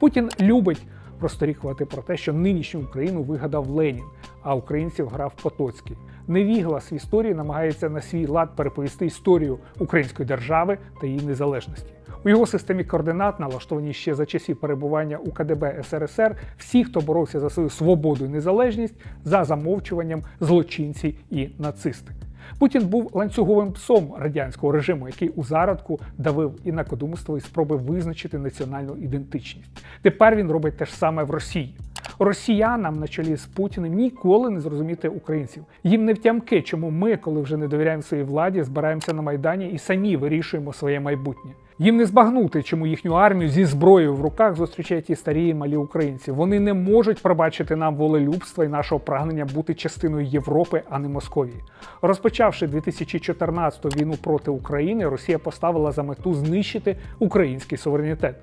Путін любить просторікувати про те, що нинішню Україну вигадав Ленін, а українців грав Потоцький. Невіглас в історії намагається на свій лад переповісти історію української держави та її незалежності. У його системі координат, налаштованій ще за часів перебування у КДБ СРСР, всі, хто боровся за свою свободу і незалежність, за замовчуванням злочинці і нацисти. Путін був ланцюговим псом радянського режиму, який у зародку давив і на кодумство і спроби визначити національну ідентичність. Тепер він робить те ж саме в Росії. Росіянам на чолі з Путіним ніколи не зрозуміти українців. Їм не втямки, чому ми, коли вже не довіряємо своїй владі, збираємося на майдані і самі вирішуємо своє майбутнє. Їм не збагнути, чому їхню армію зі зброєю в руках зустрічають ті старі і малі українці. Вони не можуть пробачити нам волелюбства і нашого прагнення бути частиною Європи, а не Московії. Розпочавши 2014 війну проти України, Росія поставила за мету знищити український суверенітет.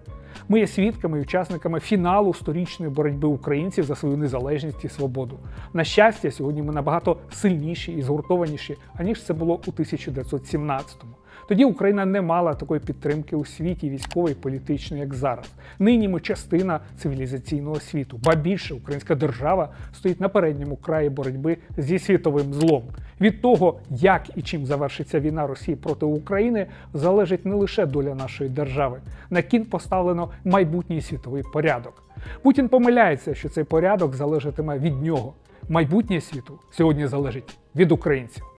Ми є свідками і учасниками фіналу сторічної боротьби українців за свою незалежність і свободу. На щастя, сьогодні ми набагато сильніші і згуртованіші, аніж це було у 1917-му. Тоді Україна не мала такої підтримки у світі військової, політичної, як зараз. Нині ми частина цивілізаційного світу, ба більше українська держава стоїть на передньому краї боротьби зі світовим злом. Від того, як і чим завершиться війна Росії проти України, залежить не лише доля нашої держави. На кін поставлено майбутній світовий порядок. Путін помиляється, що цей порядок залежатиме від нього. Майбутнє світу сьогодні залежить від українців.